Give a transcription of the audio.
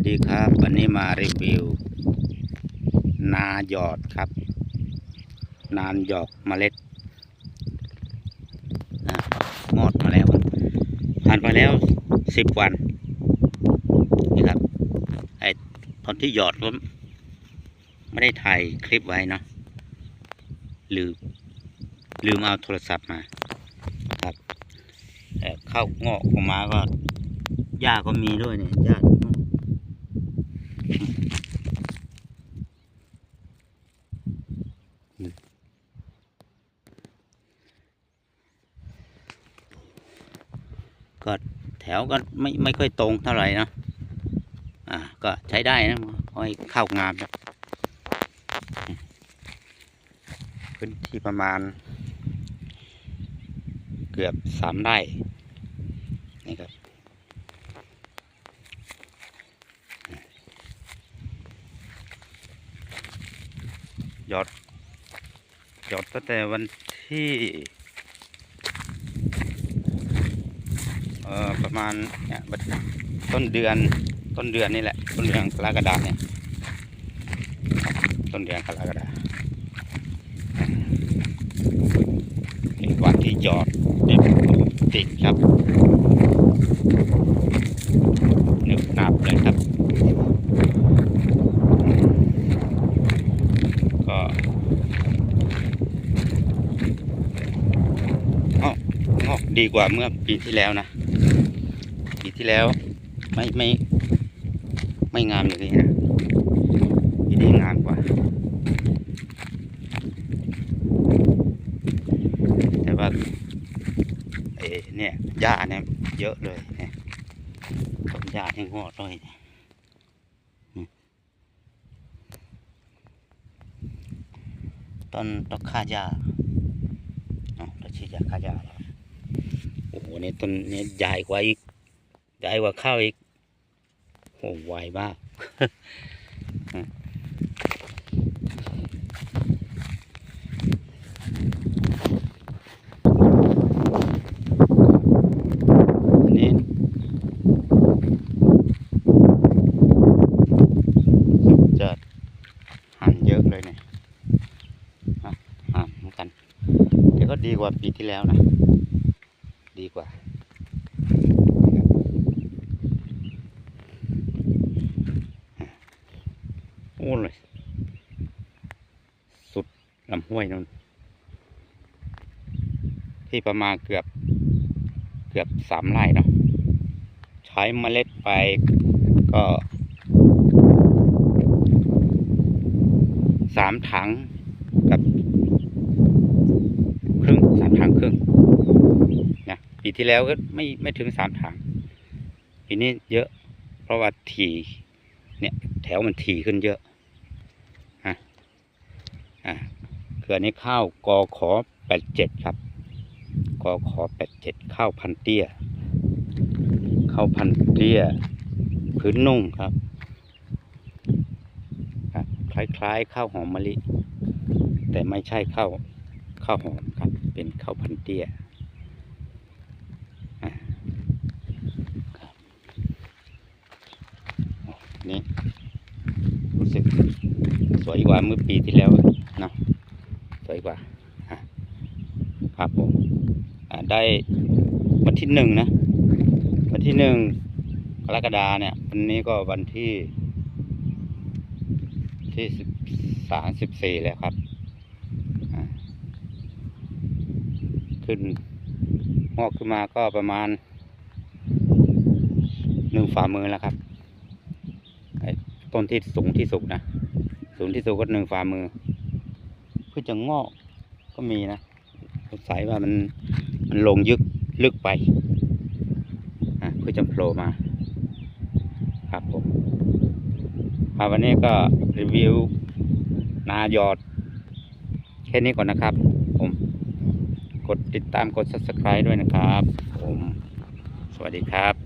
วัสดีครับ วันนี้มารีวิว นาหยอดครับ นานหยอกเมล็ดนะงอดมาแล้วผ่านไปแล้วสิบวันนี่ครับไอตอนที่หยอดก็ไม่ได้ถ่ายคลิปไว้เนาะลืมลืมเอาโทรศัพท์มาครับแต่เข้างอกออกมาก็หญ้าก็มีด้วยเนี่ยหญ้า ก็แถวก็ไม่ไม่ค่อยตรงเท่าไหร่นะอ่าก็ใช้ได้นะคอยเข้างามครับพื้นที่ประมาณ เกือบสามไร่นี่ครับยอดยอดตั้งแต่วันที่ ออประมาณเนี่ยต้นเดือนต้นเดือนนี่แหละ ต้นเดือนกรกฎาเนี่ยต้นเดือนกรกฎานี่วันที่จอดติดติดครับนึกนับเลยครับ ก็งอกดีกว่าเมื่อปีที่แล้วนะ ที่แล้ว ไม่ไม่ ไม่งามอย่างนี้นะปีนี้งามกว่า แต่ว่าเอเนี่ยหญ้าเนี่ยเยอะเลยเนี่ยต้นหญ้าที่งอกเลยเนี่ยต้นต้นข้าหญ้าอ๋อเราฉีดยาฆ่าหญ้าโอ้โหเนี่ยต้นเนี่ยใหญ่กว่าอีก ใหญ่กว่าข้าวอีกโอ้ไวมากอันนี้รู้สึกจะหั่นเยอะเลยเนี่ยหันเหมือนกันแต่ก็ดีกว่าปีที่แล้วนะ ดีกว่า โอ้เลยสุดลำห้วยนั่นที่ประมาณเกือบเกือบสามไร่เนาะใช้เมล็ดไปก็สามถังกับครึ่งสามถังครึ่งนะปีที่แล้วก็ไม่ไม่ถึงสามถังปีนี้เยอะ เพราะว่าถี่เนี่ยแถวมันถี่ขึ้นเยอะอะ อะคืออันนี้ข้าวกอขอแปดเจ็ดครับกอขอแปดเจ็ดข้าวพันเตี้ย ข้าวพันเตี้ย พื้นนุ่งครับครับ คล้ายๆ ข้าวหอมมะลิ แต่ไม่ใช่ข้าวข้าวหอมครับ เป็นข้าวพันเตี้ยนี่รู้สึกสวยกว่าเมื่อปีที่แล้วเนาะสวยกว่าอะ ครับผมได้วันที่หนึ่งนะ วันที่หนึ่งกรกฎาเนี่ย วันนี้ก็วันที่ ที่สิบสามสิบสี่แล้วครับ ขึ้นงอกขึ้นมาก็ประมาณหนึ่งฝ่ามือแล้วครับต้นที่สูงที่สุดนะ สูงที่สุดก็หนึ่งฝ่ามือเพื่อจะงอกก็มีนะ สงสัยว่ามันมันลงยึกลึกไปอะเพื่อจะโผล่มา ครับผมครับวันนี้ก็รีวิวนาหยอด แค่นี้ก่อนนะครับ ผม กดติดตามกด subscribe ด้วยนะครับ ผม สวัสดีครับ